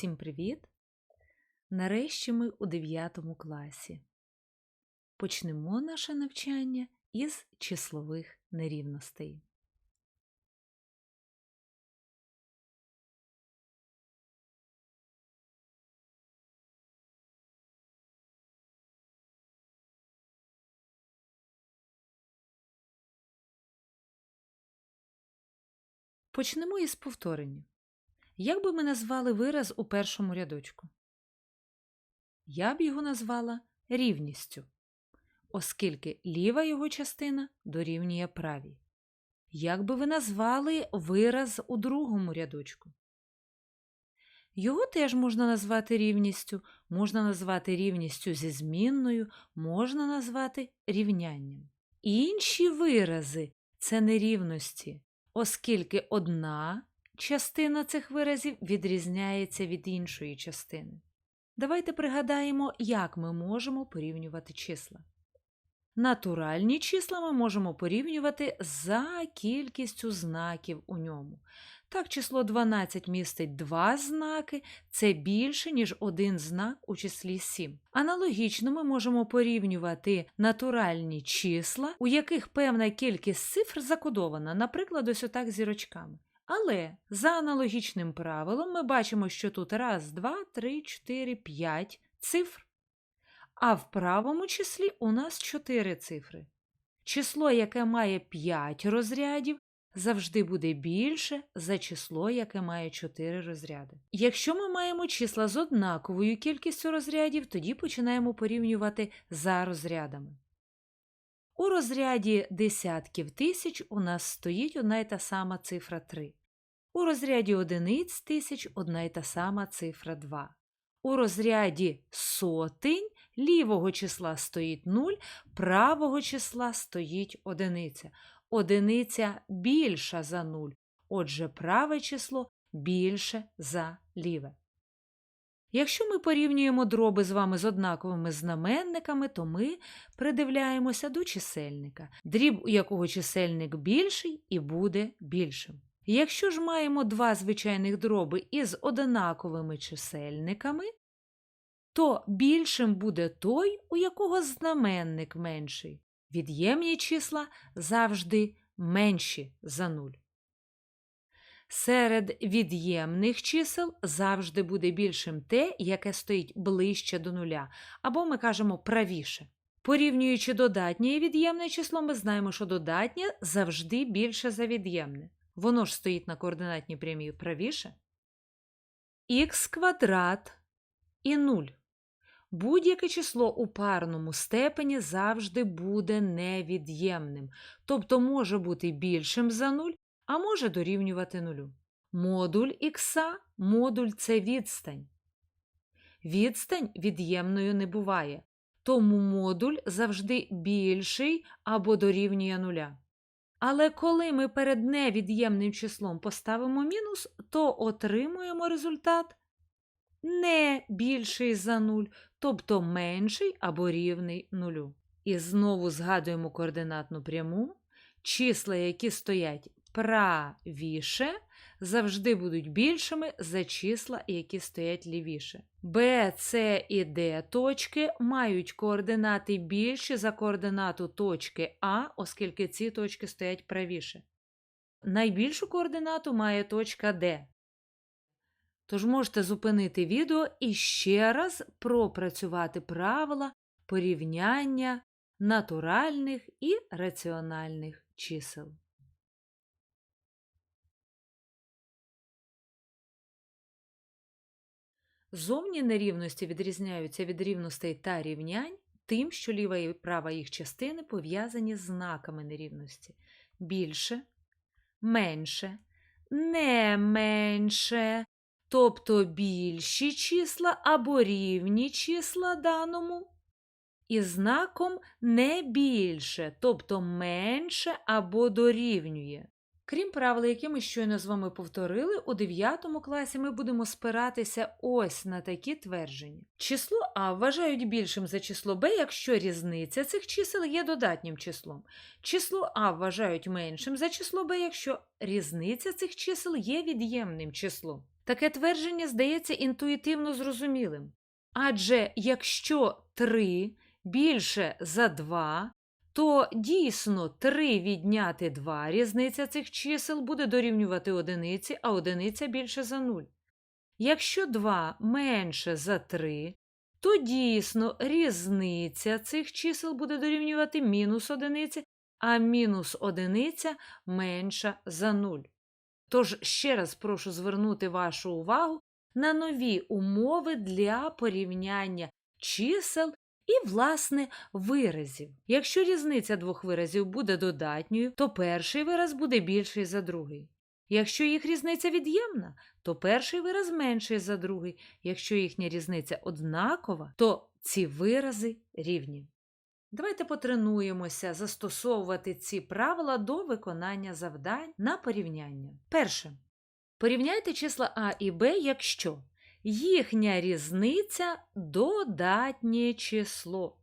Всім привіт! Нарешті ми у 9 класі. Почнемо наше навчання із числових нерівностей. Почнемо із повторення. Як би ми назвали вираз у першому рядочку? Я б його назвала рівністю, оскільки ліва його частина дорівнює правій. Як би ви назвали вираз у другому рядочку? Його теж можна назвати рівністю, можна назвати рівністю зі змінною, можна назвати рівнянням. Інші вирази це нерівності, оскільки одна частина цих виразів відрізняється від іншої частини. Давайте пригадаємо, як ми можемо порівнювати числа. Натуральні числа ми можемо порівнювати за кількістю знаків у ньому. Так, число 12 містить два знаки, це більше, ніж один знак у числі 7. Аналогічно ми можемо порівнювати натуральні числа, у яких певна кількість цифр закодована, наприклад, ось отак зірочками. Але за аналогічним правилом ми бачимо, що тут раз, два, три, чотири, п'ять цифр. А в правому числі у нас чотири цифри. Число, яке має 5 розрядів, завжди буде більше за число, яке має 4 розряди. Якщо ми маємо числа з однаковою кількістю розрядів, тоді починаємо порівнювати за розрядами. У розряді десятків тисяч у нас стоїть одна й та сама цифра 3. У розряді одиниць тисяч одна й та сама цифра 2. У розряді сотень лівого числа стоїть 0, правого числа стоїть одиниця. Одиниця більша за 0, отже, праве число більше за ліве. Якщо ми порівнюємо дроби з вами з однаковими знаменниками, то ми придивляємося до чисельника, дріб, у якого чисельник більший і буде більшим. Якщо ж маємо два звичайних дроби із однаковими чисельниками, то більшим буде той, у якого знаменник менший. Від'ємні числа завжди менші за нуль. Серед від'ємних чисел завжди буде більшим те, яке стоїть ближче до нуля, або ми кажемо правіше. Порівнюючи додатнє і від'ємне число, ми знаємо, що додатнє завжди більше за від'ємне. Воно ж стоїть на координатній прямій правіше. Х квадрат і 0. Будь-яке число у парному степені завжди буде невід'ємним, тобто може бути більшим за 0, а може дорівнювати нулю. Модуль х модуль це відстань. Відстань від'ємною не буває, тому модуль завжди більший або дорівнює нуля. Але коли ми перед невід'ємним числом поставимо мінус, то отримуємо результат не більший за 0, тобто менший або рівний нулю. І знову згадуємо координатну пряму. Числа, які стоять правіше, завжди будуть більшими за числа, які стоять лівіше. Б, С і Д точки мають координати більші за координату точки А, оскільки ці точки стоять правіше. Найбільшу координату має точка Д. Тож можете зупинити відео і ще раз пропрацювати правила порівняння натуральних і раціональних чисел. Зовні нерівності відрізняються від рівностей та рівнянь тим, що ліва і права їх частини пов'язані з знаками нерівності. Більше, менше, не менше, тобто більші числа або рівні числа даному, і знаком не більше, тобто менше або дорівнює. Крім правил, які ми щойно з вами повторили, у 9 класі ми будемо спиратися ось на такі твердження. Число А вважають більшим за число Б, якщо різниця цих чисел є додатнім числом. Число А вважають меншим за число Б, якщо різниця цих чисел є від'ємним числом. Таке твердження здається інтуїтивно зрозумілим. Адже якщо 3 більше за 2, то дійсно 3 відняти 2 різниця цих чисел буде дорівнювати одиниці, а одиниця більше за 0. Якщо 2 менше за 3, то дійсно різниця цих чисел буде дорівнювати мінус одиниці, а мінус одиниця менша за 0. Тож ще раз прошу звернути вашу увагу на нові умови для порівняння чисел і, власне, виразів. Якщо різниця двох виразів буде додатньою, то перший вираз буде більший за другий. Якщо їх різниця від'ємна, то перший вираз менший за другий. Якщо їхня різниця однакова, то ці вирази рівні. Давайте потренуємося застосовувати ці правила до виконання завдань на порівняння. Перше. Порівняйте числа А і Б, якщо їхня різниця додатнє число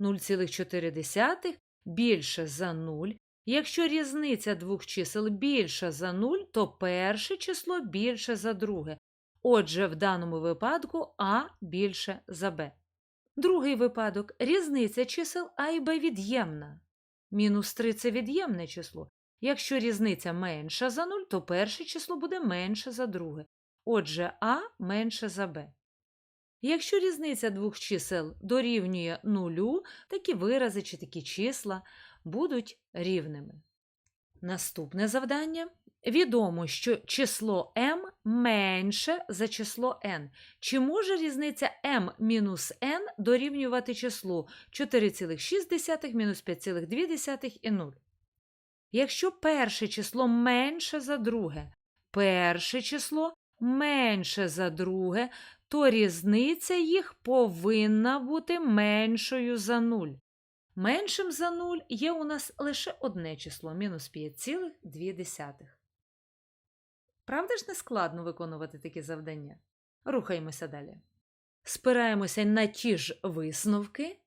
0,4 більше за 0. Якщо різниця двох чисел більша за 0, то перше число більше за друге. Отже, в даному випадку А більше за Б. Другий випадок різниця чисел А і Б від'ємна. Мінус 3 це від'ємне число. Якщо різниця менша за 0, то перше число буде менше за друге. Отже, А менше за Б. Якщо різниця двох чисел дорівнює нулю, такі вирази чи такі числа будуть рівними. Наступне завдання. Відомо, що число m менше за число n. Чи може різниця m мінус n дорівнювати числу 4,6 мінус 5,2 і 0? Якщо перше число менше за друге, перше число менше за друге, то різниця їх повинна бути меншою за 0. Меншим за 0 є у нас лише одне число мінус 5,2. Правда ж не складно виконувати такі завдання? Рухаємося далі. Спираємося на ті ж висновки,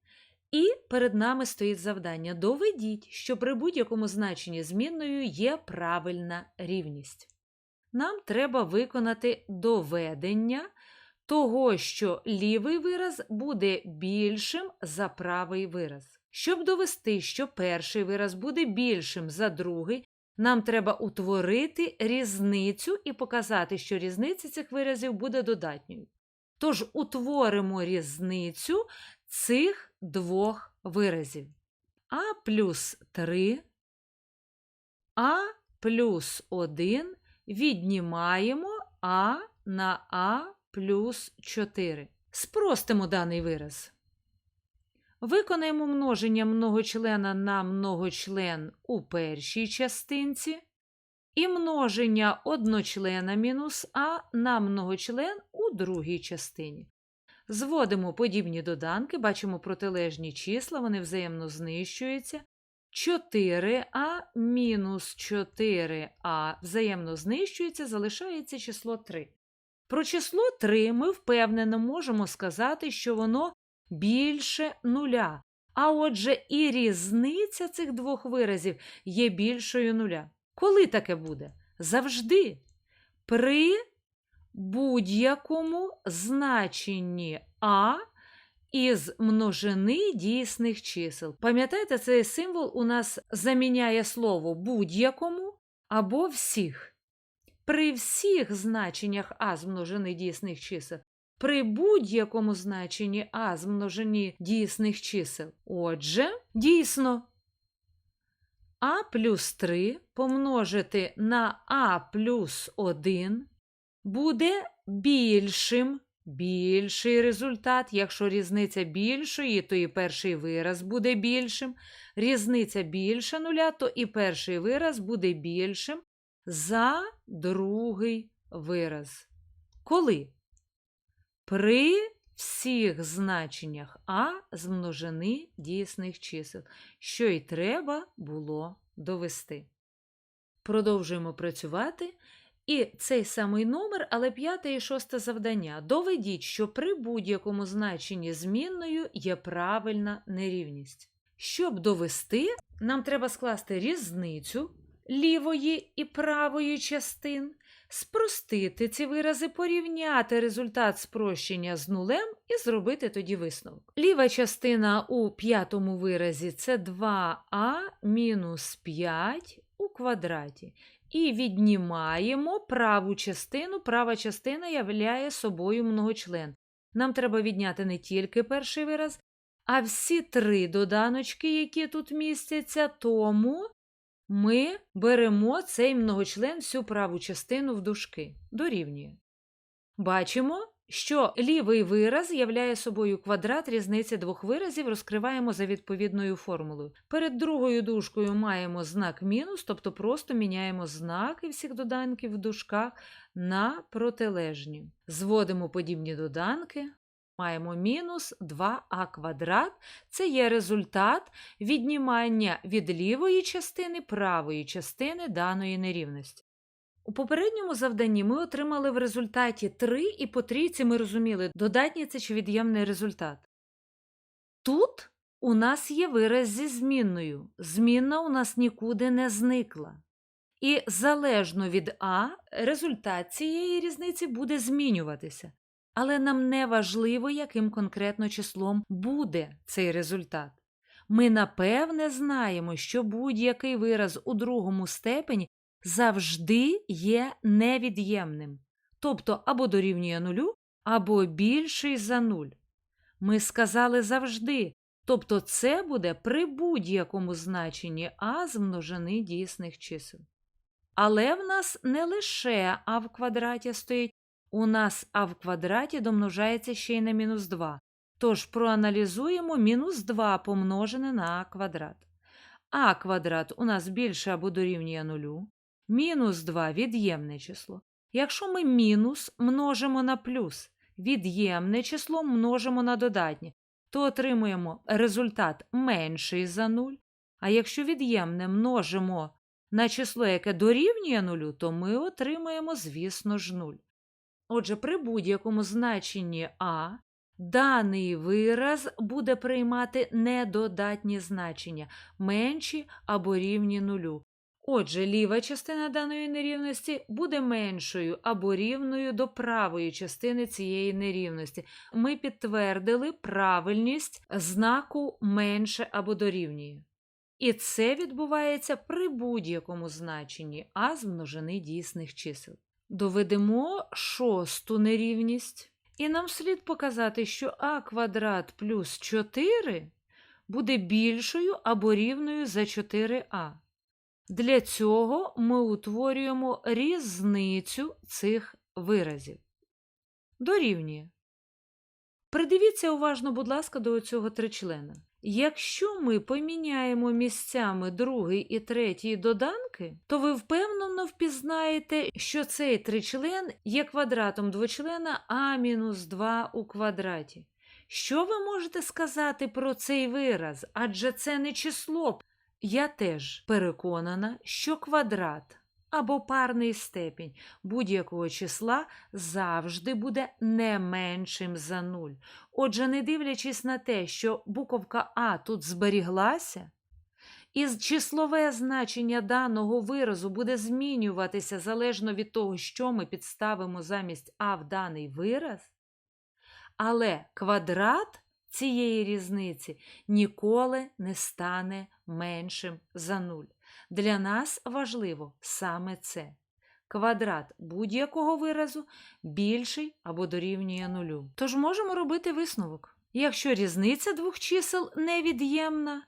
і перед нами стоїть завдання. Доведіть, що при будь-якому значенні змінною є правильна рівність. Нам треба виконати доведення того, що лівий вираз буде більшим за правий вираз. Щоб довести, що перший вираз буде більшим за другий, нам треба утворити різницю і показати, що різниця цих виразів буде додатньою. Тож утворимо різницю цих двох виразів. А плюс 3, А плюс 1 віднімаємо А на А плюс 4. Спростимо даний вираз. Виконаємо множення многочлена на многочлен у першій частинці і множення одночлена мінус А на многочлен у другій частині. Зводимо подібні доданки, бачимо протилежні числа, вони взаємно знищуються. 4а мінус 4а взаємно знищується, залишається число 3. Про число 3 ми впевнено можемо сказати, що воно більше нуля. А отже, і різниця цих двох виразів є більшою нуля. Коли таке буде? Завжди. При будь-якому значенні А із множини дійсних чисел. Пам'ятаєте, цей символ у нас заміняє слово будь-якому або всіх. При всіх значеннях А з множини дійсних чисел при будь-якому значенні А з множині дійсних чисел. Отже, дійсно, А плюс 3 помножити на А плюс 1 буде більшим. Більший результат, якщо різниця більшої, то і перший вираз буде більшим. Різниця більше нуля, то і перший вираз буде більшим за другий вираз. Коли? при всіх значеннях А з множини дійсних чисел, що й треба було довести. Продовжуємо працювати. І цей самий номер, але п'яте і шосте завдання. Доведіть, що при будь-якому значенні змінною є правильна нерівність. Щоб довести, нам треба скласти різницю лівої і правої частин спростити ці вирази, порівняти результат спрощення з нулем і зробити тоді висновок. Ліва частина у п'ятому виразі це 2а мінус 5 у квадраті. І віднімаємо праву частину. Права частина являє собою многочлен. Нам треба відняти не тільки перший вираз, а всі три доданочки, які тут містяться, тому ми беремо цей многочлен всю праву частину в дужки. Дорівнює. Бачимо, що лівий вираз являє собою квадрат різниці двох виразів, розкриваємо за відповідною формулою. Перед другою дужкою маємо знак мінус, тобто просто міняємо знаки всіх доданків в дужках на протилежні. Зводимо подібні доданки. Маємо мінус 2а квадрат. Це є результат віднімання від лівої частини правої частини даної нерівності. У попередньому завданні ми отримали в результаті 3 і по трійці ми розуміли, додатній це чи від'ємний результат. Тут у нас є вираз зі змінною. Змінна у нас нікуди не зникла. І залежно від А, результат цієї різниці буде змінюватися. Але нам не важливо, яким конкретно числом буде цей результат. Ми напевне знаємо, що будь-який вираз у другому степені завжди є невід'ємним, тобто або дорівнює нулю, або більший за нуль. Ми сказали завжди, тобто це буде при будь-якому значенні а з множини дійсних чисел. Але в нас не лише а в квадраті стоїть, у нас а в квадраті домножається ще й на мінус 2. Тож проаналізуємо мінус 2 помножене на а квадрат. А квадрат у нас більше або дорівнює нулю. Мінус 2 від'ємне число. Якщо ми мінус множимо на плюс, від'ємне число множимо на додатнє, то отримуємо результат менший за 0. А якщо від'ємне множимо на число, яке дорівнює нулю, то ми отримаємо, звісно ж, 0. Отже, при будь-якому значенні А даний вираз буде приймати недодатні значення, менші або рівні нулю. Отже, ліва частина даної нерівності буде меншою або рівною до правої частини цієї нерівності. Ми підтвердили правильність знаку менше або дорівнює. І це відбувається при будь-якому значенні а з множини дійсних чисел. Доведемо шосту нерівність. І нам слід показати, що а квадрат плюс 4 буде більшою або рівною за 4а. Для цього ми утворюємо різницю цих виразів. Дорівнює. Придивіться уважно, будь ласка, до цього тричлена. Якщо ми поміняємо місцями другий і третій доданки, то ви впевнено впізнаєте, що цей тричлен є квадратом двочлена а-2 у квадраті. Що ви можете сказати про цей вираз? Адже це не число. Я теж переконана, що квадрат або парний степінь будь-якого числа завжди буде не меншим за нуль. Отже, не дивлячись на те, що буковка А тут зберіглася, і числове значення даного виразу буде змінюватися залежно від того, що ми підставимо замість А в даний вираз, але квадрат цієї різниці ніколи не стане меншим за нуль. Для нас важливо саме це. Квадрат будь-якого виразу більший або дорівнює нулю. Тож можемо робити висновок. Якщо різниця двох чисел невід'ємна,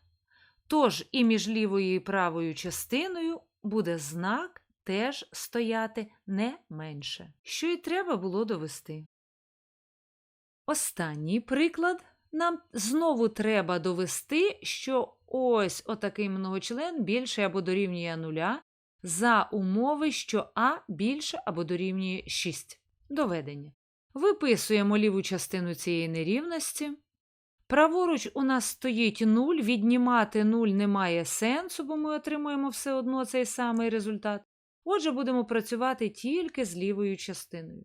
тож і між лівою і правою частиною буде знак теж стояти не менше, що й треба було довести. Останній приклад нам знову треба довести, що ось отакий многочлен більше або дорівнює нуля за умови, що А більше або дорівнює 6. Доведення. Виписуємо ліву частину цієї нерівності. Праворуч у нас стоїть 0, віднімати 0 немає сенсу, бо ми отримуємо все одно цей самий результат. Отже, будемо працювати тільки з лівою частиною.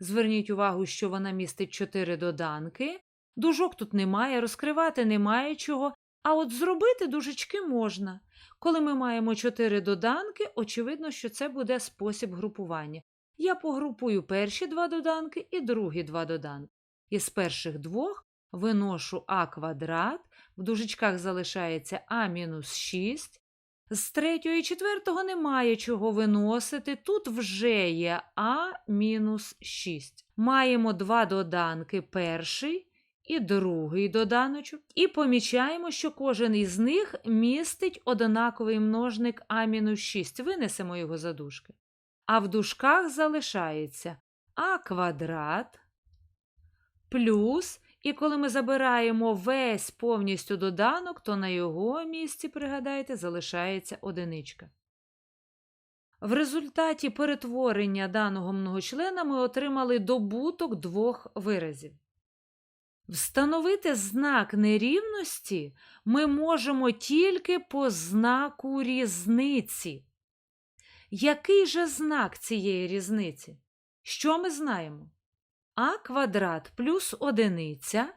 Зверніть увагу, що вона містить 4 доданки, Дужок тут немає, розкривати немає чого, а от зробити дужечки можна. Коли ми маємо чотири доданки, очевидно, що це буде спосіб групування. я погрупую перші два доданки і другі два доданки. Із перших двох виношу а квадрат, в дужечках залишається а мінус 6. З третього і четвертого немає чого виносити. Тут вже є а мінус 6. Маємо два доданки перший і другий доданочок. І помічаємо, що кожен із них містить однаковий множник А-6, Винесемо його за дужки. А в дужках залишається а квадрат плюс і коли ми забираємо весь повністю доданок, то на його місці, пригадайте, залишається одиничка. В результаті перетворення даного многочлена ми отримали добуток двох виразів. Встановити знак нерівності ми можемо тільки по знаку різниці. Який же знак цієї різниці? Що ми знаємо? а квадрат плюс одиниця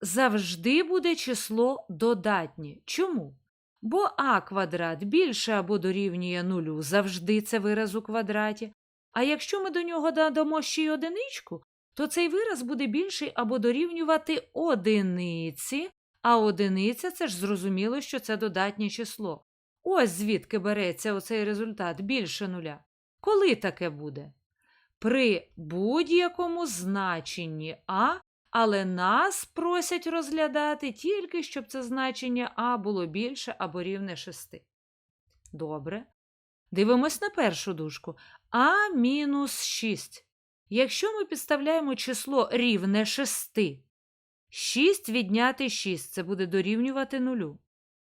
завжди буде число додатнє. Чому? Бо а квадрат більше або дорівнює нулю, завжди це вираз у квадраті. А якщо ми до нього додамо ще й одиничку, то цей вираз буде більший або дорівнювати одиниці, а одиниця це ж зрозуміло, що це додатнє число. Ось звідки береться оцей результат більше нуля. Коли таке буде? при будь-якому значенні А, але нас просять розглядати тільки, щоб це значення А було більше або рівне 6. Добре. Дивимось на першу дужку. А мінус 6. Якщо ми підставляємо число рівне 6, 6 відняти 6 це буде дорівнювати нулю.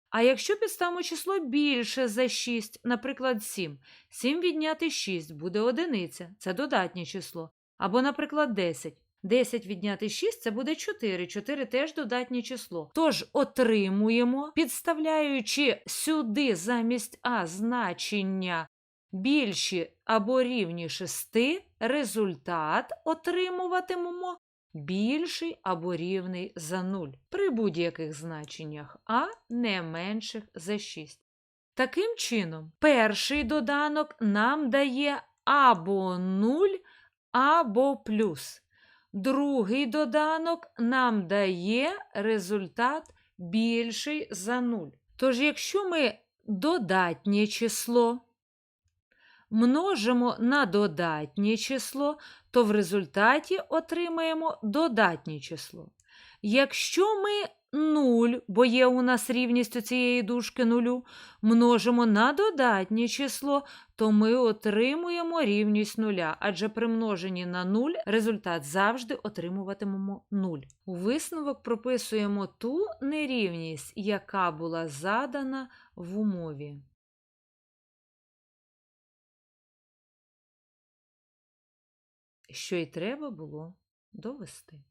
А якщо підставимо число більше за 6, наприклад, 7, 7 відняти 6 буде одиниця, це додатнє число. Або, наприклад, 10. 10 відняти 6 це буде 4. 4 теж додатнє число. Тож отримуємо, підставляючи сюди замість А значення більші або рівні 6, результат отримуватимемо більший або рівний за 0 при будь-яких значеннях а не менших за 6. Таким чином, перший доданок нам дає або 0, або плюс. Другий доданок нам дає результат більший за 0. Тож, якщо ми додатнє число множимо на додатнє число, то в результаті отримаємо додатнє число. Якщо ми 0, бо є у нас рівність у цієї дужки нулю, множимо на додатнє число, то ми отримуємо рівність нуля, адже при множенні на 0 результат завжди отримуватимемо 0. У висновок прописуємо ту нерівність, яка була задана в умові. Що й треба було довести.